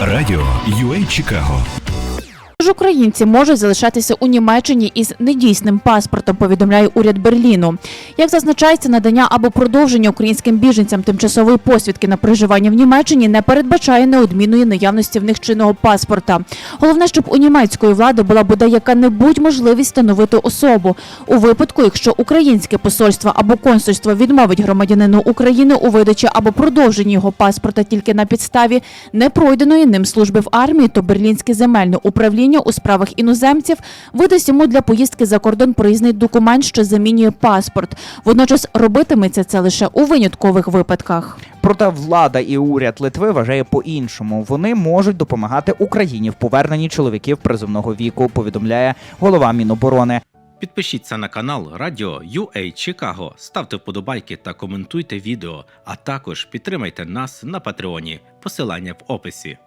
Радіо UA Чикаго. Тож українці можуть залишатися у Німеччині із недійсним паспортом, повідомляє уряд Берліну. Як зазначається, надання або продовження українським біженцям тимчасової посвідки на проживання в Німеччині не передбачає неодмінної наявності в них чинного паспорта. Головне, щоб у німецької влади була бодай яка-небудь можливість встановити особу у випадку, якщо українське посольство або консульство відмовить громадянину України у видачі або продовженні його паспорта тільки на підставі непройденої ним служби в армії, то берлінське земельне управління у справах іноземців видасть йому для поїздки за кордон проїзний документ, що замінює паспорт. Водночас робитиметься це лише у виняткових випадках. Проте влада і уряд Литви вважає по-іншому. Вони можуть допомагати Україні в поверненні чоловіків призовного віку, повідомляє голова Міноборони. Підпишіться на канал Радіо UA Чикаго, ставте вподобайки та коментуйте відео, а також підтримайте нас на Патреоні. Посилання в описі.